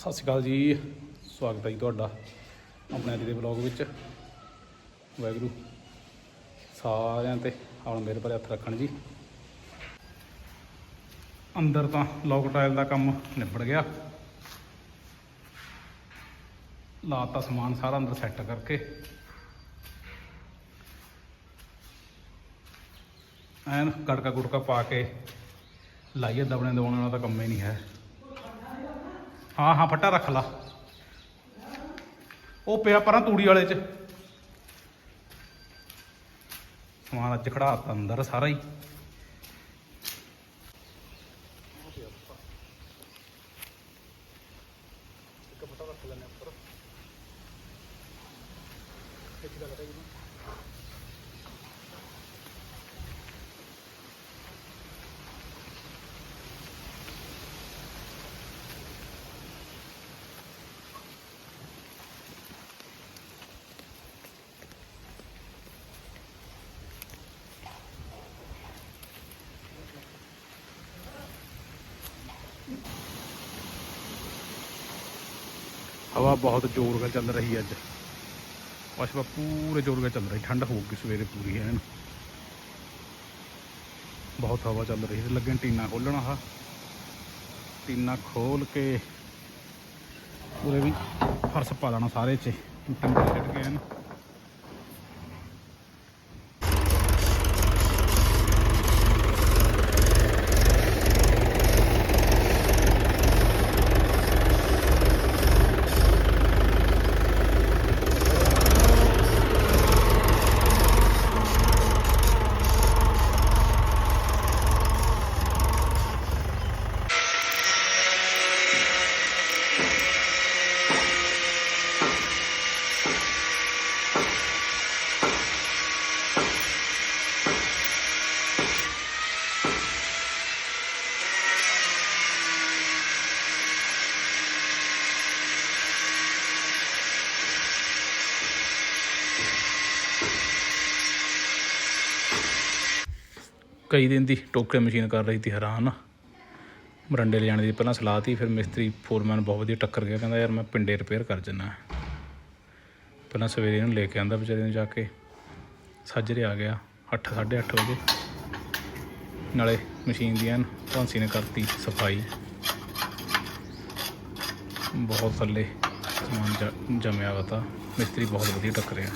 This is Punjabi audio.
ਸਤਿ ਸ਼੍ਰੀ ਅਕਾਲ ਜੀ। ਸਵਾਗਤ ਹੈ ਜੀ ਤੁਹਾਡਾ ਆਪਣੇ ਅੱਜ ਦੇ ਵਲੌਗ ਵਿੱਚ। ਵਾਹਿਗੁਰੂ ਸਾਰਿਆਂ ਤੇ ਆਪਣਾ ਮੇਰੇ ਪਰ ਹੱਥ ਰੱਖਣ ਜੀ। ਅੰਦਰ ਤਾਂ ਲੋਕ ਟਾਇਲ ਦਾ ਕੰਮ ਨਿਬੜ ਗਿਆ। ਲਾਤਾ ਸਮਾਨ ਸਾਰਾ ਅੰਦਰ ਸੈੱਟ ਕਰਕੇ। ਐਨ ਗੜਕਾ ਗੁੜਕਾ ਪਾ ਕੇ ਲਾਈਏ ਦਬਣੇ ਦਬਾਉਣ ਵਾਲਾ ਤਾਂ ਕੰਮ ਹੀ ਨਹੀਂ ਹੈ। ਹਾਂ ਹਾਂ, ਫੱਟਾ ਰੱਖ ਲਾ। ਉਹ ਪਿਆ ਪਰਾਂ ਤੂੜੀ ਵਾਲੇ ਚ। ਸਮਾਨ ਅੱਜ ਖੜਾਤਾ ਅੰਦਰ ਸਾਰਾ ਹੀ। ਇੱਕ ਫੱਟਾ ਰੱਖ ਲੈਣੇ ਉੱਪਰ। ਇੱਕ ਗੱਲ ਹੈ ਹਵਾ ਬਹੁਤ ਜ਼ੋਰ ਨਾਲ ਚੱਲ ਰਹੀ ਅੱਜ। ਪਸ਼ਵਾ ਪੂਰੇ ਜ਼ੋਰ ਨਾਲ ਚੱਲ ਰਹੀ, ਠੰਡ ਹੋਊਗੀ ਸਵੇਰੇ ਪੂਰੀ ਐਨ। ਬਹੁਤ ਹਵਾ ਚੱਲ ਰਹੀ ਤੇ ਲੱਗਣ ਟੀਨਾ ਖੋਲਣਾ ਆ ਟੀਨਾ ਖੋਲ ਕੇ ਪੂਰੇ ਵੀ ਫਰਸ਼ ਪਾ ਦੇਣਾ ਸਾਰੇ 'ਚ ਟੰਗੇ ਛੱਡ ਕੇ ਐਨ। ਕਈ ਦਿਨ ਦੀ ਟੋਕੇ ਮਸ਼ੀਨ ਕਰ ਰਹੀ ਸੀ ਹੈਰਾਨ। ਮਰੰਡੇ ਲੈ ਜਾਣ ਦੀ ਪਹਿਲਾਂ ਸਲਾਹ ਤੀ, ਫਿਰ ਮਿਸਤਰੀ ਫੋਰਮੈਨ ਬਹੁਤ ਵਧੀਆ ਟੱਕਰ ਗਿਆ, ਕਹਿੰਦਾ ਯਾਰ ਮੈਂ ਪਿੰਡੇ ਰਿਪੇਅਰ ਕਰ ਜੰਨਾ ਪਹਿਲਾਂ ਸਵੇਰੇ ਇਹਨੂੰ ਲੈ ਕੇ ਆਂਦਾ ਵਿਚਾਰੇ ਨੂੰ ਜਾ ਕੇ। ਸਾਜਰੇ ਆ ਗਿਆ 8 8:30 ਵਜੇ। ਨਾਲੇ ਮਸ਼ੀਨ ਦੀਆਂ ਐਨ ਭਾਂਸੀ ਨੇ ਕਰਤੀ ਸਫ਼ਾਈ। ਬਹੁਤ ਥੱਲੇ ਸਮਾਨ ਜ- ਜੰਮਿਆ ਵਾ ਮਿਸਤਰੀ ਬਹੁਤ ਵਧੀਆ ਟੱਕਰਿਆ।